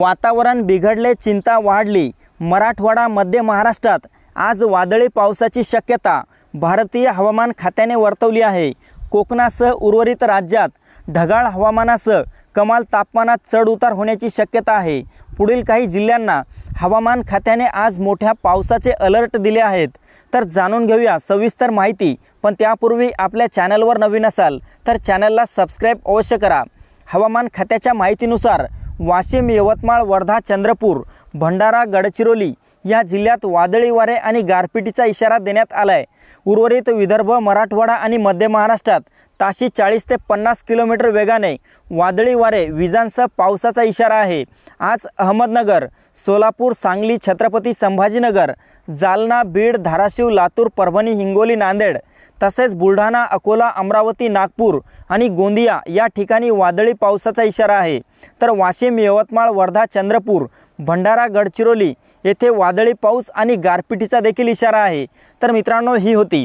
वातावरण बिघडले चिंता वाढली. मराठवाडा मध्य महाराष्ट्रात आज वादळी पावसाची शक्यता भारतीय हवामान खात्याने वर्तवली आहे. कोकणासह उर्वरित राज्यात ढगाळ हवामानासह कमाल तापमानात चढ उतार होण्याची शक्यता आहे. पुढील काही जिल्ह्यांना हवामान खात्याने आज मोठ्या पावसाचे अलर्ट दिले आहेत. तर जाणून घेऊया सविस्तर माहिती पण त्यापूर्वी आपल्या चॅनलवर नवीन असाल तर चॅनलला सबस्क्राईब अवश्य करा. हवामान खात्याच्या माहितीनुसार वाशिम यवतमाळ वर्धा चंद्रपूर भंडारा गडचिरोली या जिल्ह्यात वादळी वारे आणि गारपिटीचा इशारा देण्यात आला आहे उर्वरित विदर्भ मराठवाडा आणि मध्य महाराष्ट्रात ताशी चाळीस ते पन्नास किलोमीटर वेगाने वादळी वारे विजांसह पावसाचा इशारा आहे. आज अहमदनगर सोलापूर सांगली छत्रपती संभाजीनगर जालना बीड धाराशिव लातूर परभणी हिंगोली नांदेड तसेच बुलढाणा अकोला अमरावती नागपूर आणि गोंदिया या ठिकाणी वादळी पावसाचा इशारा आहे. तर वाशिम यवतमाळ वर्धा चंद्रपूर भंडारा गडचिरोली येथे वादळी पाऊस आणि गारपिटीचा देखील इशारा आहे. तर मित्रांनो ही होती